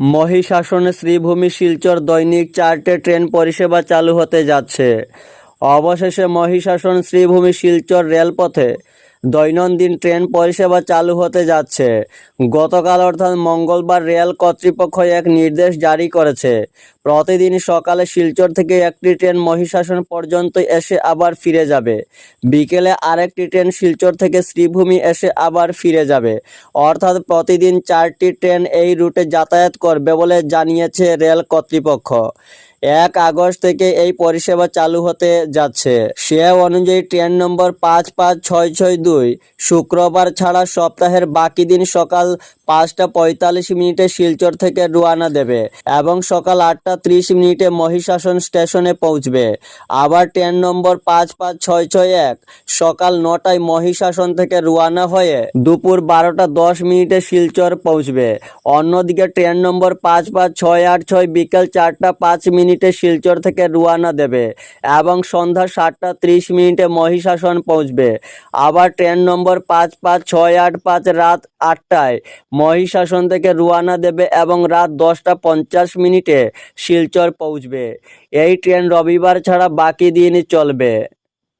মহিষাসনে শ্রীভূমি শিলচর দৈনিক চারটে ট্রেন পরিষেবা চালু হতে যাচ্ছে। অবশেষে মহিষাসন শ্রীভূমি শিলচর রেলপথে দৈনন্দিন ট্রেন পরিষেবা চালু হতে যাচ্ছে। গতকাল অর্থাৎ মঙ্গলবার রেল কর্তৃপক্ষ এক নির্দেশ জারি করেছে। প্রতিদিন সকালে শিলচর থেকে একটি ট্রেন মহিষাসন পর্যন্ত এসে আবার ফিরে যাবে। বিকেলে আরেকটি ট্রেন শিলচর থেকে শ্রীভূমি এসে আবার ফিরে যাবে। অর্থাৎ প্রতিদিন চারটি ট্রেন এই রুটে যাতায়াত করবে বলে জানিয়েছে রেল কর্তৃপক্ষ। এক আগস্ট থেকে এই পরিষেবা চালু হতে যাচ্ছে। সে অনুযায়ী ট্রেন নম্বর পাঁচ পাঁচ ছয় ছয় দুই। শুক্রবার ছাড়া সপ্তাহের বাকি দিন সকাল পাঁচটা পঁয়তাল্লিশ মিনিটে শিলচর থেকে রওনা দেবে এবং সকাল আটটা ত্রিশ মিনিটে মহিষাসন স্টেশনে পৌঁছবে। আবার ট্রেন নম্বর পাঁচ পাঁচ ছয় ছয় এক সকাল নটায় মহিষাসন থেকে রওনা হয়ে দুপুর বারোটা দশ মিনিটে শিলচর পৌঁছবে। অন্যদিকে ট্রেন নম্বর পাঁচ পাঁচ ছয় আট ছয় বিকেল চারটা পাঁচ মিনিটে শিলচর থেকে রওনা দেবে এবং সন্ধ্যা সাতটা ত্রিশ মিনিটে মহিষাসন পৌঁছবে। আবার ট্রেন নম্বর পাঁচ পাঁচ ছয় আট পাঁচ রাত আটটায়। মহিষাসন থেকে রুয়ানা দেবে এবং রাত দশটা পঞ্চাশ মিনিটে শিলচর পৌঁছবে। এই ট্রেন রবিবার ছাড়া বাকি দিন চলবে।